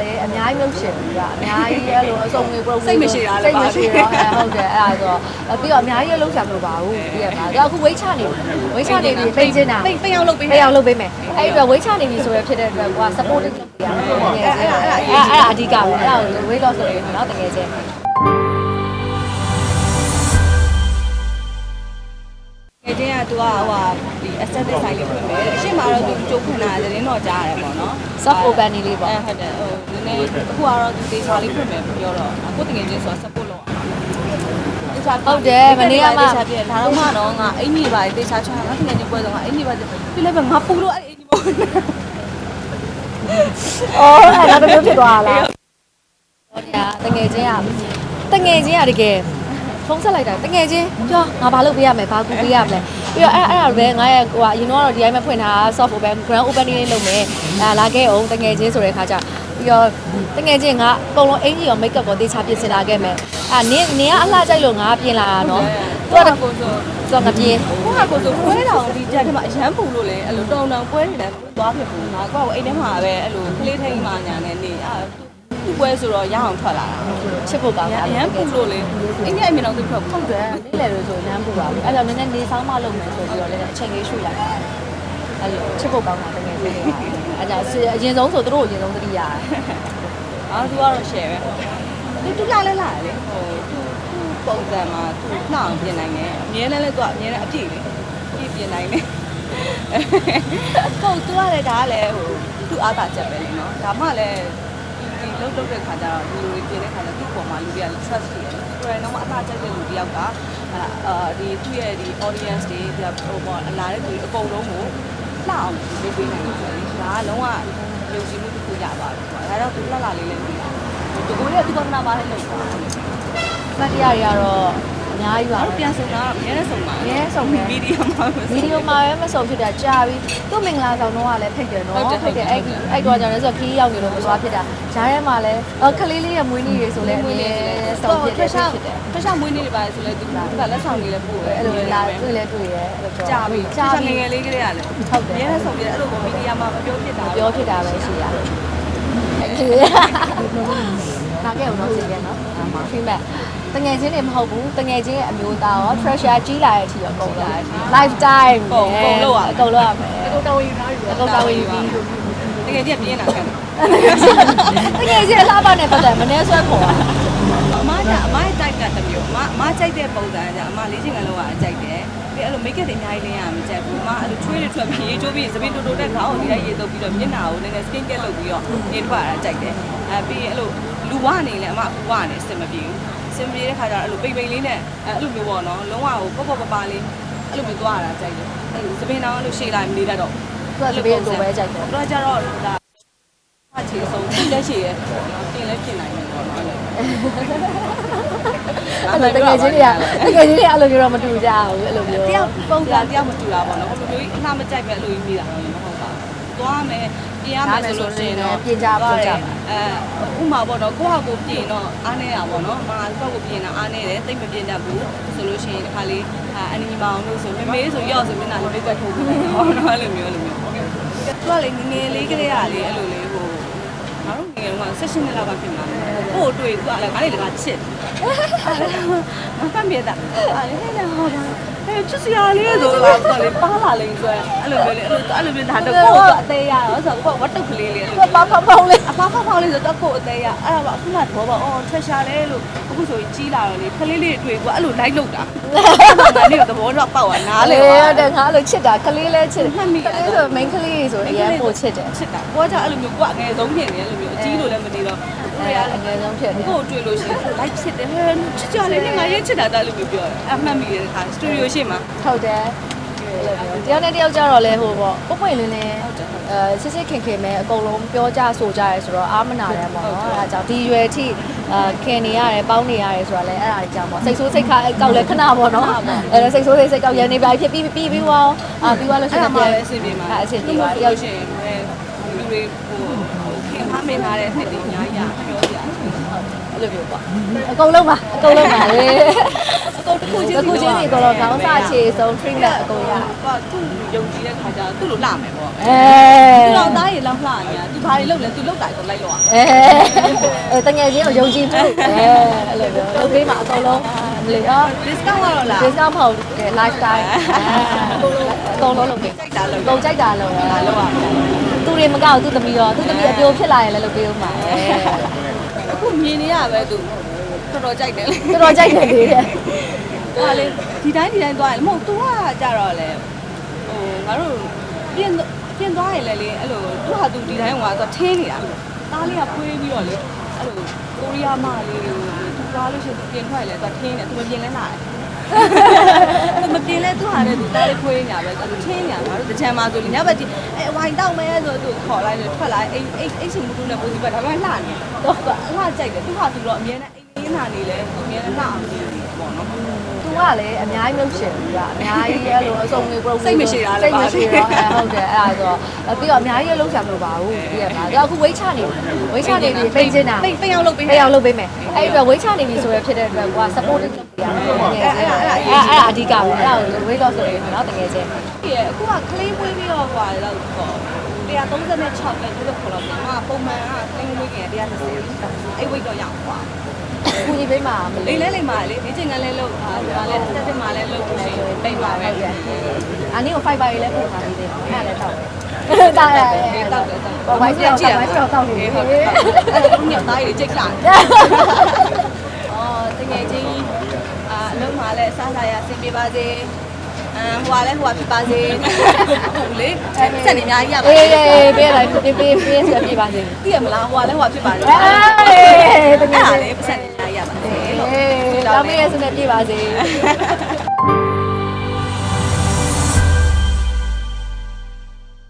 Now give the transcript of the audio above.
လည်းအများကြီးလုပ်ရှင်ပြီကအများကြီးအဲ့လိုအစုံငွေ program စိတ်မရှိတာလည်းစိတ်ပါမရှိတော့အဲဟုတ်တယ်အဲ့ဒါဆိုတော့အဲ့ပြီးတော့အများကြီးလုပ်ရှာမလို့ပါဘူးပြီးရမှာဒါအခုဝိတ်ချနေပြီဝိတ်ချနေပြီပိတ်ချင်းတာပိတ်ပိတ်အောင်လုပ်ပေးပိတ်အောင်လုပ်ပေးမယ်အဲ့ဒီအတွက်ဝိတ်ချနေပြီဆိုရဖြစ်တဲ့အတွက်ကွာ supporting လုပ်ပေးရမယ်အဲ့အဲ့အဲ့အဲ့အဲ့အဓိကပဲအဲ့ဒါကို weight loss ဆိုရင်တော့တကယ်ချင်းငယ်ချင်းကသူကဟိုဟာဒီ aesthetic side လေးဖွင့်မယ်တဲ့အရှိမတော့သူ ကြိုးဖွင့်တာသတင်းတော့ကြားရတယ်ပေါ့နော် soft open နေလေးပေါ့အဲဟုတ်တယ်ဟိုနည်းနည်းအခုကတော့သူတေချာလေးဖွင့်မယ်ပြောတော့အခုတကယ်ချင်းဆိုတာ support လုပ်အောင်ဟုတ်တယ်မနေ့ကမှတေချာပြဒါတော့မှတော့ငါအင်ကြီးပါတေချာချာငါတကယ်ချင်းပွဲတော့ငါအင်ကြီးပါပြလိုက်ပဲငါပူလို့အဲ့အင်ကြီးပေါ့အော်အဲ့ဒါတော့ဖြစ်သွားလားဟောညာတငယ်ချင်းကတငယ်ချင်းကတကယ်ဖုန်းဆက်လိုက်တာတငယ်ချင်းပြောငါဘာလုပ်ပေးရမလဲဘာကူပေးရမလဲ ပြီးတော့အဲ့အဲ့ဒါပဲငါရဲ့ဟိုကအရင်တော့ဒီတိုင်းပဲဖွင့်ထား soft open grand opening လေးလုပ်မယ်အဲလာခဲ့အောင်တငယ်ချင်းဆိုတဲ့ခါကျပြီးတော့တငယ်ချင်းကအကုန်လုံးအင်ကြီးရော make up ကိုတေချာပြင်ဆင်လာခဲ့မယ်အဲနင်းနင်းကအလှကြိုက်လို့ငါပြင်လာတာနော်သူကကိုဆိုသူကငပြင်းကိုကကိုဆိုပွဲတော်ဒီကြက်ထဲမှာအရန်ပူလို့လေအဲ့လိုတောင်တောင်ပွဲနေတယ်သွားဖြစ်ဘူးငါကောအိမ်ထဲမှာပဲအဲ့လိုကလေးထိန်မှညာနေနေအဲ့ သူ့ပွဲဆိုတော့ရအောင်ထွက်လာတာချစ်ဖို့ကောင်းတာအရန်ပူလို့လေအင်းကြီးအမြင်တော့သူထွက်ဟုတ်တယ်နေ့လယ်လို့ဆိုရင်လမ်းပူပါဘူးအဲ့တော့နည်းနည်းနေဆောင်မလုပ်မယ်ဆိုပြီးတော့လည်းအချိန်လေးရွှေ့လိုက်အဲ့လိုချစ်ဖို့ကောင်းတာတကယ်ကြီးအဲ့ဒါအရင်ဆုံးဆိုသူတို့ကိုအရင်ဆုံးသတိရတယ်အာသူကတော့ share ပဲသူတူလာလဲလာလေဟိုသူသူပုံစံမှာသူနှောင်ပြင်နိုင်တယ်အမြဲတမ်းလဲသူကအမြဲတမ်းအပြည့်လေပြည့်ပြင်နိုင်တယ်ဟုတ်သူကလည်းဒါကလည်းဟိုသူအားသာချက်ပဲလေနော်ဒါမှလည်း ဒီလှုပ်လှုပ်တဲ့ခါကျတော့ဒီလိုပြင်တဲ့ခါကျတော့သူ့ပေါ်မှာလူတွေက trust ရှိတယ်ကိုယ်တိုင်တော့အသာချက်တဲ့လူတယောက်ကအာဒီသူ့ရဲ့ဒီ audience တွေဒီဟိုပေါ့အလားတဲ့သူအကုန်လုံးကိုလှအောင်လုပ်ပေးနိုင်တာပဲလေဒါကလုံးဝယုံကြည်မှုတစ်ခုရပါဘူးကွာဒါတော့သူလှလှလေးလေးပြီးတာဒီကိုရဲ့သူကနာပါလေးလုပ်တာစက်တရားတွေကတော့ အများကြီးပါအဲ့တော့ပြန်စုံတာအများနဲ့စုံပါအများဆုံးပဲမီဒီယာမှာပဲဗီဒီယိုမှာပဲမဆုံးဖြစ်တာကြာပြီသူ့မင်္ဂလာဆောင်တော့ကလည်းဖိတ်တယ်နော်ဟုတ်တယ်ဖိတ်တယ်အဲ့ဒီအဲ့တော့ကြောင့်လည်းဆိုခီးရောက်နေလို့မသွားဖြစ်တာဂျားထဲမှာလည်းခလေးလေးရဲ့မွေးနေ့တွေဆိုလည်းအမြဲဆုံးဖြစ်တယ်ဖြစ်တယ်ဖက်ရှာမွေးနေပါဆိုလဲသူကလက်ဆောင်လေးလည်းပို့တယ်အဲ့လိုလာတွေ့လဲတွေ့ရဲအဲ့လိုပြောကြာပြီကြာကြာပြီငယ်ငယ်လေးကလေးကလည်းဟုတ်တယ်အများနဲ့စုံပြတယ်အဲ့လိုမီဒီယာမှာမပြောဖြစ်တာ ပြောဖြစ်တာပဲရှိရ နားကဲအောင်တော့စီရဲနော်ဖိမက်တငယ်ချင်းတွေမဟုတ်ဘူးတငယ်ချင်းရဲ့အမျိုးသားရော treasure ကြီးလာတဲ့အထိရောအကုန်လုံး lifetime အကုန်လုံးရမယ်အကုန်တော်ယူထားပြီအကုန်တော်ဝင်ပြီးတကယ်ကြီးပြင်းတာခံတကယ်ချင်းအလားပါနဲ့ပတ်သက်မနေဆွဲခေါ်တာအမကအမရဲ့တိုက်ကတမျိုးအမအမကြိုက်တဲ့ပုံစံကြအမလေးချင်းကလုံးကအကြိုက်တယ်ပြီးအဲ့လို make up တွေအများကြီးလင်းရမှာကြိုက်ဘူးအမအဲ့လိုချွေးတွေထွက်ပြီးရေချိုးပြီးသပင်းတူတူတဲ့ခေါင်းကိုဒီတိုင်းရေတုပ်ပြီးတော့မျက်နှာကိုနည်းနည်း skin care လုပ်ပြီးတော့နေထွက်ရတာကြိုက်တယ်အဲပြီးအဲ့လို လူဝနေလဲအမအကူဝနေစင်မပြေဘူးစင်မပြေတဲ့ခါကျတော့အဲ့လိုပိတ်ပိတ်လေးနဲ့အဲ့လိုမျိုးပေါ့နော်လုံးဝဟိုပေါ့ပေါ့ပပလေးအဲ့လိုမျိုးသွားရတာကြိုက်တယ်အဲ့လိုသပင်းတောင်အဲ့လိုရှေ့လိုက်မနေတတ်တော့သူကတပည့်တူပဲကြိုက်တယ်တော့ကြတော့ဒါအချေဆုံးတက်ရှိရဲ့ပြင်လဲပြင်နိုင်တယ်ပေါ့နော်အဲ့လိုတကယ်ချင်းတွေကတကယ်ချင်းတွေအဲ့လိုမျိုးတော့မတူကြဘူးအဲ့လိုမျိုးတယောက်ပုံစံတယောက်မတူတာပေါ့နော်ဟိုလိုမျိုးအလှမကြိုက်ပဲအဲ့လိုကြီးမိတာတော့မဟုတ်ပါဘူးသွားမယ်ပြင်ရမယ်ဆိုလို့ရှိရင်တော့ အဲဥမာပေါ့နော်ကိုယ့်ဟာကိုပြင်တော့အားနေရပါပေါ့နော်မာကိုယ့်ကိုပြင်တာအားနေတယ်တိတ်မပြင်တတ်ဘူးဆိုလို့ရှိရင်ဒီခါလေးအနီမောင်လို့ဆိုမမေးဆိုရော့ဆိုမျက်နှာလေးပိတ်ကတ်ထိုးပြီးတော့နော်အဲ့လိုမျိုးအဲ့လိုမျိုးသူကလေငငယ်လေးကလေးကလေအဲ့လိုလေးဟိုငါတို့ငယ်တော့16နှစ်လောက်ကပြင်လာတယ်ကို့တွေ့သူကလည်းငါလေးလည်းချစ်ငါဖမ်းပြတာအဲ့လေဟဲ့ဟောပါ အဲချစ်စရာလေးဆိုတော့ဆိုလေပါလာလိမ့်ဆိုအဲ့လိုမျိုးလေအဲ့လိုအဲ့လိုမျိုးဒါတော့ကို့အသေးရတော့ဆိုတော့ဝတ်တုတ်ကလေးလေးအဲ့လိုပေါက်ပေါက်ပေါက်လေးအဖောက်ဖောက်ဖောက်လေးဆိုတော့ကို့အသေးရအဲ့ဒါကအခုမှသဘောပေါက်အော်ထွက်ရှာလဲလို့အခုဆိုရင်ကြီးလာတော့လေခလေးလေးတွေ့ကွာအဲ့လိုလိုက်လောက်တာငါနေသဘောတော့ပေါက်သွားနားလေလေတဲ့ငါအဲ့လိုချစ်တာကလေးလဲချစ်ကလေးဆို main ကလေးဆိုအရင်ပို့ချစ်တယ်ချစ်တာကိုကကြအဲ့လိုမျိုးကိုကအငယ်ဆုံးဖြစ်နေတယ်အဲ့လိုမျိုးအကြီးလို့လည်းမနေတော့ ကိုရအငယ်ဆုံးဖြစ်တယ်ကိုတွေ့လို့ရှိရင်လိုက်ချစ်တယ်ဟဲ့ချစ်ကြလေငါရေးချစ်တာတလို့ပြောတယ်အမှတ်မိတဲ့ခါစတူဒီယိုရှေ့မှာဟုတ်တယ်တယောက်နဲ့တယောက်ကြတော့လဲဟိုပေါ့ပွပွင့်လင်းလင်းအဲစစ်စစ်ခင်ခင်ပဲအကုန်လုံးပြောကြဆိုကြရဲဆိုတော့အာမနာတယ်ပေါ့နော်အဲဒါကြောင့်ဒီရွယ်ထိအာခင်နေရတယ်ပေါင်းနေရတယ်ဆိုတာလဲအဲ့ဒါကြီးကြောင့်ပေါ့စိတ်ဆိုးစိတ်ခါကောက်လဲခဏပေါ့နော်အဲစိတ်ဆိုးစိတ်စိတ်ကောက်ရနေပါဖြစ်ပြီးပြီးပြီးသွားအာပြီးသွားလို့ရှိအဲ့ရင်ဒါမှလည်းအဆင်ပြေမှာအဆင်ပြေပါတယောက်ရှင်ပဲလူတွေဟိုခင်မမင်းထားတဲ့နှစ်တွေ အများကြီးပြောကြတယ်အဲ့လိုမျိုးပေါ့အကုန်လုံးပါအကုန်လုံးပါလေအကုန်ခုချင်းခုချင်းစီကတော့ခေါင်းစာချေဆုံး treatment အကုန်ရဟိုသူ့ယုံကြည်တဲ့ခါကျတော့သူ့လိုလှမယ်ပေါ့အဲသူတော့သားရည်လောက်လှနေတာသူဘာတွေလုပ်လဲသူလုပ်တာကိုလိုက်တော့အဲအဲတငယ်ချင်းကိုယုံကြည်မှုအဲအဲ့လိုမျိုးလုပ်ပေးမှာအကုန်လုံးမလီအော် discount ကတော့လား discount မဟုတ်တယ် lifestyle အကုန်လုံးလုပ်ပေးကြိုက်တာလို့ကုန်ကြိုက်တာလို့လားလို့ပါ သူတွေမကောက်သူ့သမီးရောသူ့သမီးအပြိုဖြစ်လာရင်လည်းလုပ်ပေးဦးမှာအခုမြင်နေရပဲသူတော်တော်ကြိုက်တယ်လေတော်တော်ကြိုက်တယ်လေတဲ့ဟိုလေဒီတိုင်းဒီတိုင်းသွားရင်မဟုတ်သူကကြတော့လေဟိုငါတို့ပြင်ပြင်သွားရင်လည်းလေအဲ့လိုသူကသူဒီတိုင်းကသွားထင်းနေတာသားလေးကဖွေးပြီးတော့လေအဲ့လိုကိုရီးယားမလေးကိုသူသွားလို့ရှိရင်သူပြင်ထွက်လဲသွားထင်းတယ်သူမပြင်လဲလာတယ်သူ မပြင်လဲသူဟာလည်းသူသားလေးဖွေးနေတာပဲသူထင်းနေတာငါတို့တချမ်းမှာဆိုရင်ညဘက်ကြီးအဲဝိုင်တောက်မဲဆိုသူခေါ်လိုက်တယ်ထွက်လာအိတ်အိတ်အိတ်ချင်းမတူနဲ့ပူစီပဲဒါပေမဲ့လှနေတော့လှကြိုက်တယ်သူဟာသူတော့အမြဲတမ်းအိမ်လေးနာနေလဲသူအမြဲတမ်းလှအောင်နေတယ်ပေါ့နော်သူ ကလည်းအများကြီးလုပ်ရှင်သူကအများကြီးအဲ့လိုအစုံတွေ program စိတ်မရှိတာလေစိတ်မရှိတော့အဲဟုတ်တယ်အဲ့ဒါဆိုပြီးတော့အများကြီးလုပ်ချင်မလို့ပါဘူးပြရမှာသူအခုဝိတ်ချနေဝိတ်ချနေပြီပိတ်ချင်းတာပိတ်ပိတ်အောင်လုပ်ပေးပိတ်အောင်လုပ်ပေးမယ်အဲ့ဒီတော့ဝိတ်ချနေပြီဆိုရဖြစ်တဲ့အတွက်ကွာ support လုပ်ပေးရမယ်အဲ့အဲ့အဲ့အဲ့အဓိကပဲအဲ့ဒါကို weight loss ဆိုရင်တော့တကယ်ချင်းပြည့်အခုကကလေးပွေးပြီးတော့ဟိုတော့ပေါ့136ပဲသူတို့ခေါ်တော့ငါပုံမှန်ကကလေးမွေးခင်130အဲ့ weight တော့ရအောင်ကွာကူ ညီပေးမှာမလိလို့မ့်လဲလိမ့်ပါလေဒီချိန်ကလည်းလုပ်အာဒါလည်းတက်တက်မှလည်းလုပ်လို့ရှိရင်ပိတ်ပါပဲဟုတ်ကဲ့အနည်းကို fiber ရေးလည်းပို့ထားပြီးတယ်အဲ့ဒါလည်းတောက်တယ်တောက်ရတယ်တောက်တယ်တောက်ဘာဝိုင်းကြောက်တာဝိုင်းကြောက်တောက်နေဟုတ်တယ်အဲ့ဒါညသားကြီးကြိတ်လာအော်တကယ်ချင်းအာအလုံးမှာလည်းအစားစားရဆင်ပြေပါစေအမ်ဟိုကလည်းဟိုကဖြစ်ပါစေဟုတ်လေစက်နေအများကြီးရပါအေးအေးပေးလိုက်ပေးပေးပေးဆိုပြပါစေသိရမလားဟိုကလည်းဟိုကဖြစ်ပါတယ်အေးတကအဲ့ယ်ဒါချင်းလေးပတ်စံနေ ရရပါစေလို့အေးတောင်းပေးရစနဲ့ပြပါစေ